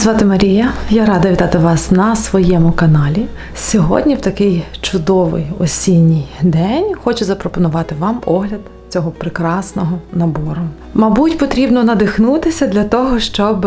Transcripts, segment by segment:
Звати Марія. Я рада вітати вас на своєму каналі. Сьогодні, в такий чудовий осінній день, хочу запропонувати вам огляд цього прекрасного набору. Мабуть, потрібно надихнутися для того, щоб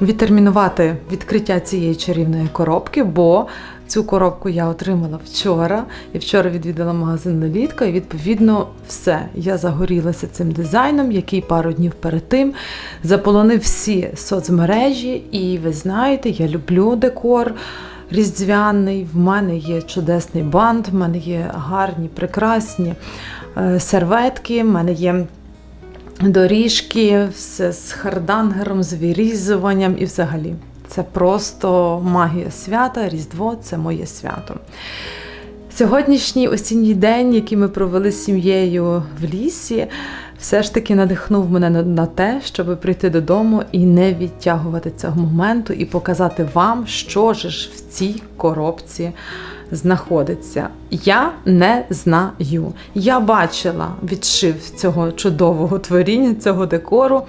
відтермінувати відкриття цієї чарівної коробки, бо цю коробку я отримала вчора. І вчора відвідала магазин Лелітка, і відповідно все. Я загорілася цим дизайном, який пару днів перед тим заполонив всі соцмережі. І ви знаєте, я люблю декор. Різдвяний, в мене є чудесний бант, в мене є гарні, прекрасні е, серветки, в мене є доріжки, все з хардангером, з вирізуванням і взагалі. Це просто магія свята, Різдво це моє свято. Сьогоднішній осінній день, який ми провели з сім'єю в лісі, все ж таки надихнув мене на, те, щоб прийти додому і не відтягувати цього моменту, і показати вам, що ж в цій коробці знаходиться. Я не знаю. Я бачила відшив цього чудового творіння, цього декору.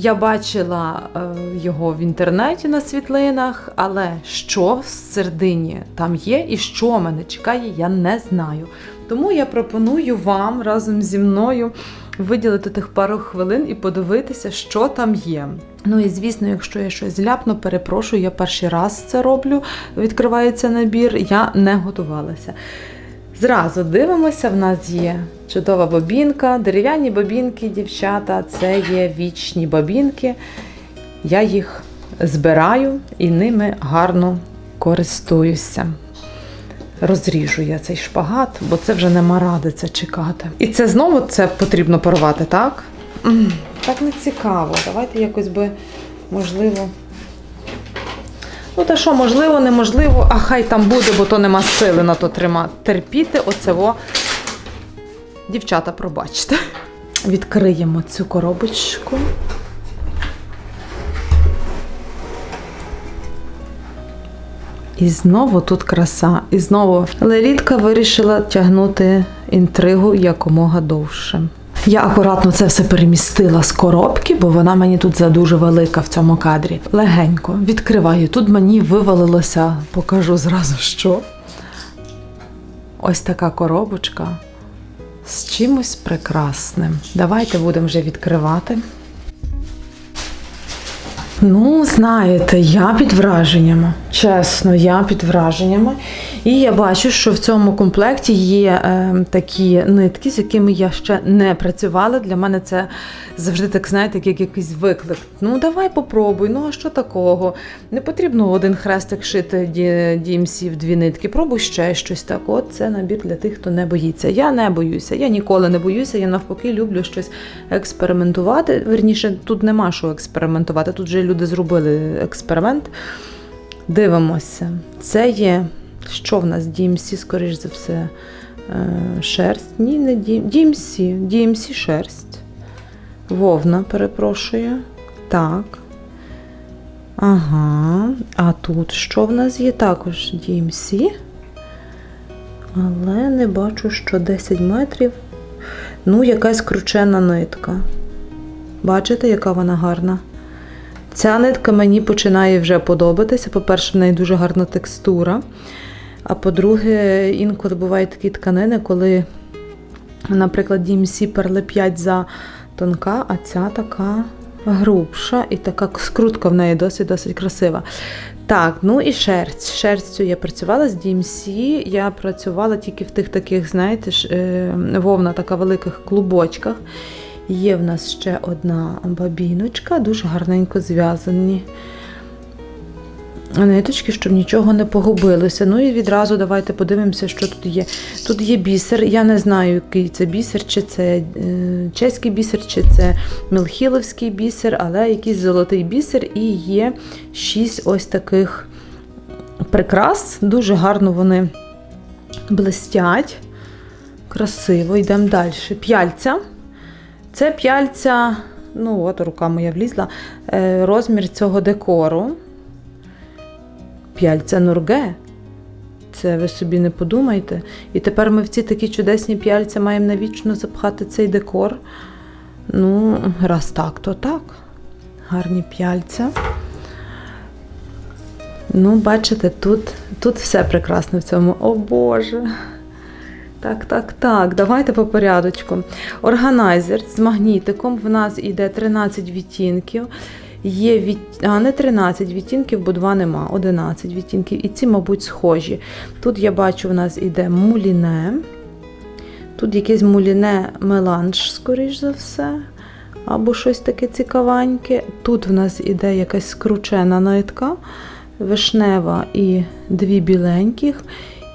Я бачила е, його в інтернеті на світлинах, але що в середині там є і що мене чекає, я не знаю. Тому я пропоную вам разом зі мною виділити тих пару хвилин і подивитися, що там є. Ну і звісно, якщо я щось зляпну, перепрошую, я перший раз це роблю. Відкривається набір, я не готувалася. Зразу дивимося, в нас є чудова бобінка, дерев'яні бобінки, дівчата, це є вічні бобінки. Я їх збираю і ними гарно користуюся. Розріжу я цей шпагат, бо це вже нема ради це чекати. І це знову це потрібно порвати, так? Так не цікаво. Давайте якось би, можливо. Ну, та що, можливо, неможливо, а хай там буде, бо то нема сили на то тримати. Терпіти оцево. Дівчата, пробачте. Відкриємо цю коробочку. І знову тут краса. І знову Лелітка вирішила тягнути інтригу якомога довше. Я акуратно це все перемістила з коробки, бо вона мені тут задуже велика в цьому кадрі. Легенько відкриваю. Тут мені вивалилося, покажу зразу що. Ось така коробочка з чимось прекрасним. Давайте будемо вже відкривати. Ну, знаєте, я під враженнями. Чесно, я під враженнями. І я бачу, що в цьому комплекті є е, такі нитки, з якими я ще не працювала. Для мене це завжди так, знаєте, як якийсь виклик. Ну, давай попробуй, ну а що такого? Не потрібно один хрестик шити DMC в дві нитки. Пробуй ще щось так. От це набір для тих, хто не боїться. Я не боюся, я ніколи не боюся, я навпаки люблю щось експериментувати. Верніше, тут нема що експериментувати. Тут вже люди зробили експеримент. Дивимося. Це є. Що в нас? DMC, скоріш за все, е, шерсть. Ні, не DMC. DMC шерсть. Вовна, перепрошую. Так. Ага. А тут що в нас є? Також DMC. Але не бачу, що 10 метрів. Ну, якась кручена нитка. Бачите, яка вона гарна? Ця нитка мені починає вже подобатися. По-перше, в неї дуже гарна текстура. А по-друге, інколи бувають такі тканини, коли, наприклад, DMC перли 5 за тонка, а ця така грубша і така скрутка в неї досить-досить красива. Так, ну і шерсть. Шерстю я працювала з DMC, я працювала тільки в тих таких, знаєте, вовна така великих клубочках. Є в нас ще одна бабіночка, дуже гарненько зв'язані ниточки, щоб нічого не погубилося. Ну і відразу давайте подивимося, що тут є. Тут є бісер. Я не знаю, який це бісер, чи це е, чеський бісер, чи це мілхіловський бісер, але якийсь золотий бісер, і є шість ось таких прикрас. Дуже гарно вони блистять. Красиво, йдемо далі. П'яльця. Це п'яльця, ну от рука моя влізла, е, розмір цього декору. П'яльця Нурге. Це ви собі не подумайте. І тепер ми в ці такі чудесні п'яльця маємо навічно запхати цей декор. Ну, раз так, то так. Гарні п'яльця. Ну, бачите, тут, тут все прекрасно в цьому. О Боже. Так, так, так, давайте по порядочку. Органайзер з магнітиком. В нас іде 13 відтінків. Є від... а, не 13 відтінків, бо 2 нема, 11 відтінків. І ці, мабуть, схожі. Тут я бачу, в нас іде муліне. Тут якесь муліне меланж, скоріш за все. Або щось таке цікавеньке. Тут в нас іде якась скручена нитка, вишнева і дві біленьких.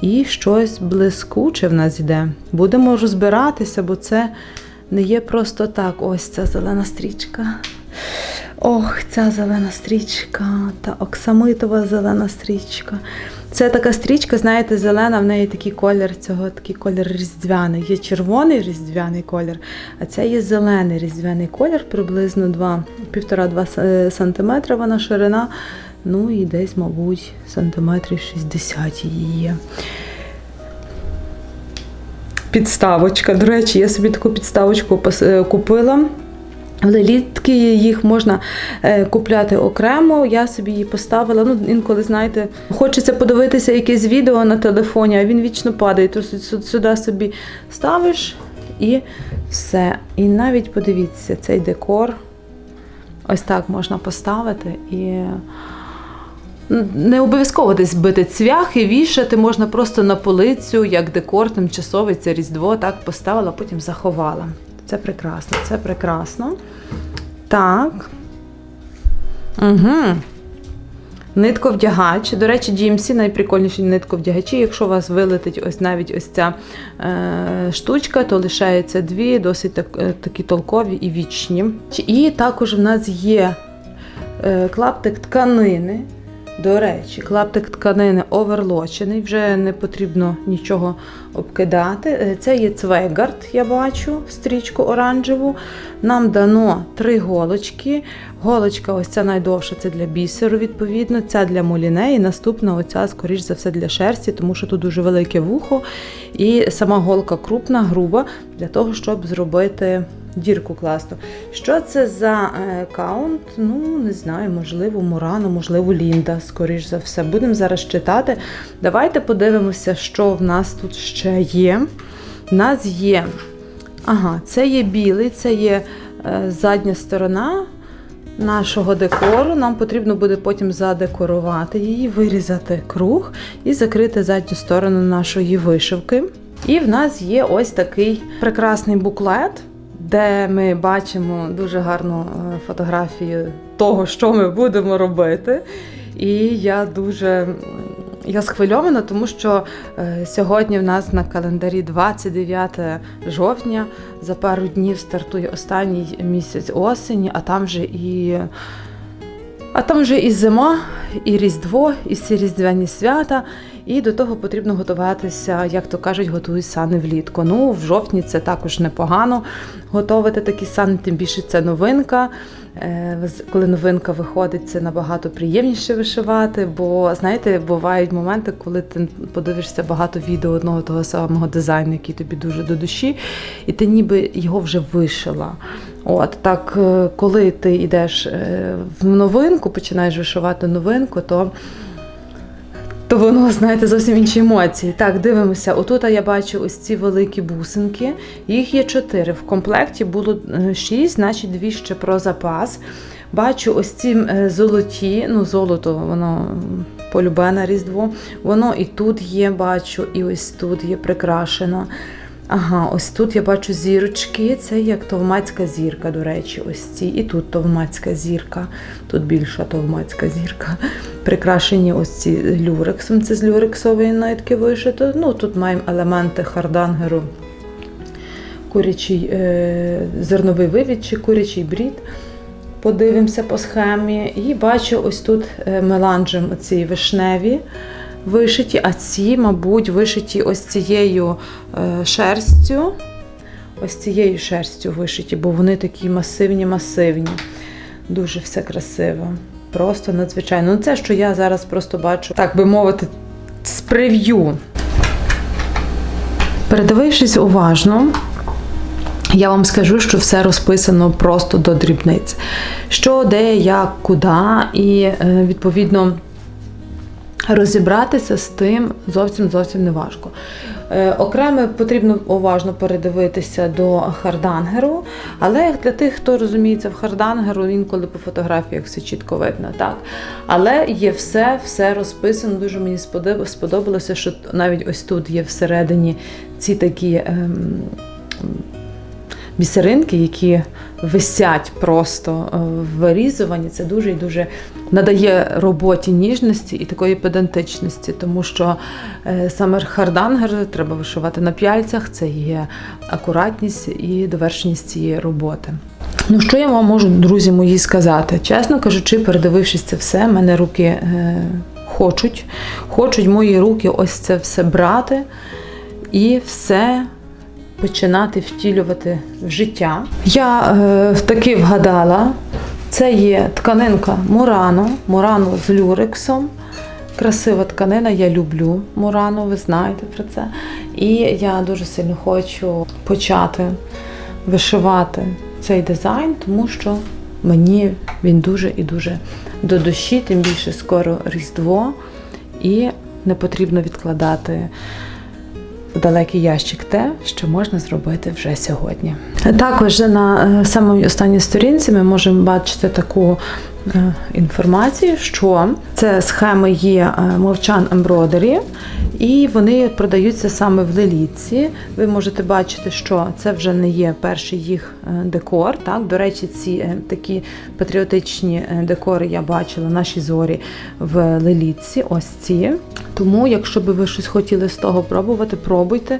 І щось блискуче в нас йде. Будемо розбиратися, бо це не є просто так. Ось ця зелена стрічка. Ох, ця зелена стрічка, та оксамитова зелена стрічка. Це така стрічка, знаєте, зелена, в неї такий колір, цього такий колір різдвяний. Є червоний різдвяний колір, а це є зелений різдвяний колір, приблизно 1,5-2 см вона ширина. Ну і десь, мабуть, сантиметрів 60 її є. Підставочка. До речі, я собі таку підставочку е, купила. В Лелітки їх можна е, купляти окремо. Я собі її поставила. Ну, інколи, знаєте, хочеться подивитися якесь відео на телефоні, а він вічно падає. То сю- сю- сюди собі ставиш і все. І навіть подивіться, цей декор. Ось так можна поставити і. Не обов'язково десь бити цвях і вішати, можна просто на полицю, як декор тимчасовий, це Різдво, так поставила, потім заховала. Це прекрасно, це прекрасно. Так. Угу. Нитковдягач. До речі, GMC найприкольніші нитковдягачі. Якщо у вас вилетить ось навіть ось ця е, штучка, то лишається дві, досить так, е, такі толкові і вічні. І також в нас є е, клаптик тканини. До речі, клаптик тканини оверлочений, вже не потрібно нічого обкидати. Е, Це є цвейгард, я бачу, стрічку оранжеву. Нам дано три голочки. Голочка, ось ця найдовша, це для бісеру, відповідно, ця для моліне, і наступна, оця, скоріш за все, для шерсті, тому що тут дуже велике вухо, і сама голка крупна, груба, для того, щоб зробити дірку класну. Що це за е, аккаунт? Ну, не знаю, можливо, Мурана, можливо, Лінда, скоріш за все. Будемо зараз читати. Давайте подивимося, що в нас тут ще є. У нас є. Ага, це є білий, це є е, задня сторона нашого декору. Нам потрібно буде потім задекорувати її, вирізати круг і закрити задню сторону нашої вишивки. І в нас є ось такий прекрасний буклет, де ми бачимо дуже гарну е, фотографію того, що ми будемо робити. І я дуже я схвильована, тому що е, сьогодні в нас на календарі 29 жовтня. За пару днів стартує останній місяць осені, а там вже і. А там вже і зима, і Різдво, і всі різдвяні свята, і до того потрібно готуватися, як то кажуть, готують сани влітку. Ну, в жовтні це також непогано готувати такі сани, тим більше це новинка. Е, Коли новинка виходить, це набагато приємніше вишивати, бо знаєте, бувають моменти, коли ти подивишся багато відео одного того самого дизайну, який тобі дуже до душі, і ти ніби його вже вишила. От так, е, коли ти йдеш е, в новинку, починаєш вишивати новинку, то то воно, знаєте, зовсім інші емоції. Так, дивимося. Отут я бачу ось ці великі бусинки. Їх є чотири. В комплекті було е, шість, значить дві ще про запас. Бачу ось ці е, золоті, ну, золото, воно м, полюбе на Різдво. Воно і тут є, бачу, і ось тут є прикрашено. Ага, ось тут я бачу зірочки. Це як товмацька зірка, до речі, ось ці. І тут товмацька зірка. Тут більша товмацька зірка. Прикрашені ось ці люрексом. Це з люрексової нитки вишито. Ну, тут маємо елементи хардангеру, курячий е, зерновий вивід чи курячий брід. Подивимося по схемі. І бачу ось тут е, меланжем оці вишневі вишиті, а ці, мабуть, вишиті ось цією е, шерстю. Ось цією шерстю вишиті, бо вони такі масивні, масивні. Дуже все красиво. Просто надзвичайно. Ну, це, що я зараз просто бачу, так би мовити, з прев'ю. Передивившись уважно, я вам скажу, що все розписано просто до дрібниць. Що, де, як, куди, і е, відповідно розібратися з тим зовсім зовсім не важко. Е, окремо потрібно уважно передивитися до хардангеру, але для тих, хто розуміється в хардангеру, інколи по фотографіях все чітко видно, так. Але є все, все розписано. Дуже мені сподобалося, що навіть ось тут є всередині ці такі. Ем, бісеринки, які висять просто е, вирізувані, це дуже і дуже надає роботі ніжності і такої педантичності, тому що е, саме хардангер треба вишивати на п'яльцях, це є акуратність і довершеність цієї роботи. Ну, що я вам можу, друзі мої, сказати? Чесно кажучи, передивившись це все, мене руки е, хочуть, хочуть мої руки ось це все брати і все починати втілювати в життя. Я е, таки вгадала, це є тканинка Мурано, Мурано з люрексом. Красива тканина, я люблю Мурано, ви знаєте про це. І я дуже сильно хочу почати вишивати цей дизайн, тому що мені він дуже і дуже до душі, тим більше скоро Різдво, і не потрібно відкладати в далекий ящик те, що можна зробити вже сьогодні. Також на е, самій останній сторінці ми можемо бачити таку е, інформацію, що це схеми є е, мовчан Embroidery, і вони продаються саме в лелітці. Ви можете бачити, що це вже не є перший їх е, декор. Так, до речі, ці е, такі патріотичні е, декори я бачила наші зорі в лелітці. Ось ці. Тому, якщо би ви щось хотіли з того пробувати, пробуйте.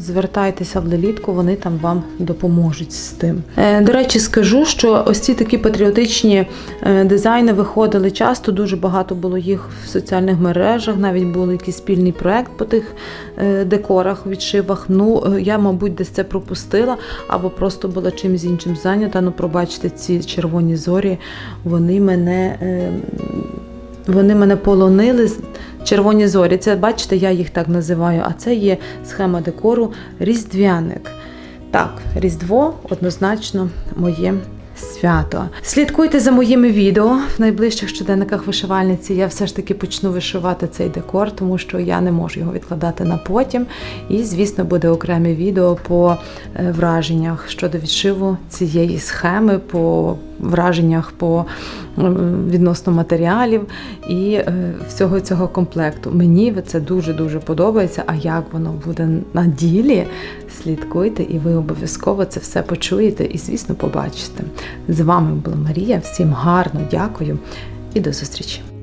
Звертайтеся в лелітку, вони там вам допоможуть з тим. Е, До речі, скажу, що ось ці такі патріотичні е, дизайни виходили часто. Дуже багато було їх в соціальних мережах. Навіть був якийсь спільний проект по тих е, декорах, відшивах. Ну я, мабуть, десь це пропустила або просто була чимось іншим зайнята. Ну, пробачте, ці червоні зорі, вони мене. Вони мене полонили. Червоні зорі, це бачите, я їх так називаю. А це є схема декору Різдвяник. Так, Різдво однозначно моє свято. Слідкуйте за моїми відео в найближчих щоденниках вишивальниці. Я все ж таки почну вишивати цей декор, тому що я не можу його відкладати на потім. І, звісно, буде окреме відео по е, враженнях щодо відшиву цієї схеми, по враженнях по відносно матеріалів і е, всього цього комплекту. Мені це дуже дуже подобається. А як воно буде на ділі? Слідкуйте, і ви обов'язково це все почуєте і, звісно, побачите. З вами була Марія. Всім гарно дякую і до зустрічі!